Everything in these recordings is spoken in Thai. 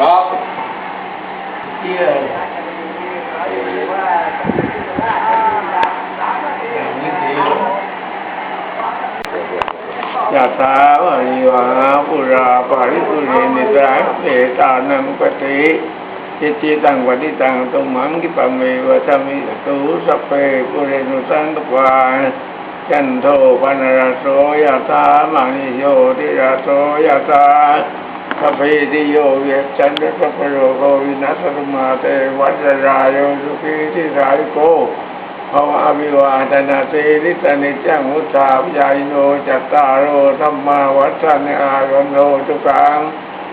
ครับเชื่ยะตาวานวาปุราปาริสุรินิสาเสตานังปฏิจิติตังวัติตังตุมังกิปเมวะธมิตุสัพเปปุเรนุสังกปานจันโทปนรโสยะตามณิโยติราโสยะตา สัพเพติโยเวชจันทสัพพโรโควินัสสมาเตวัจรายโยสุขีทิสายโกภาวะอภิวาทนาสีริสนิจังุตาปยายโนจัตตารโอธรรมาวัฏานอายุโนทุกัง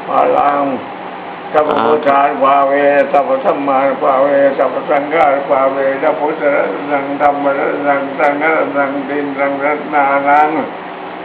มาลังสัพพุทธาภาเวสัพพธรรมาภาเวสัพพสังฆาภาเวสัพพุทธะนังธรรมะนังสังฆะนังตินสังรัตนานัง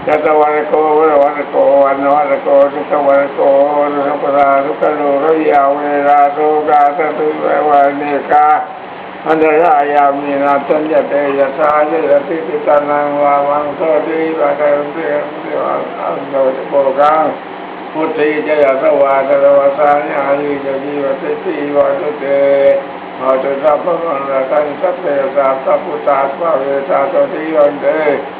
นุภาเวนะปิยกาสิยานุภาเวชิยาสารุกานุภาเวนะเปเรโรกาสัพเพเท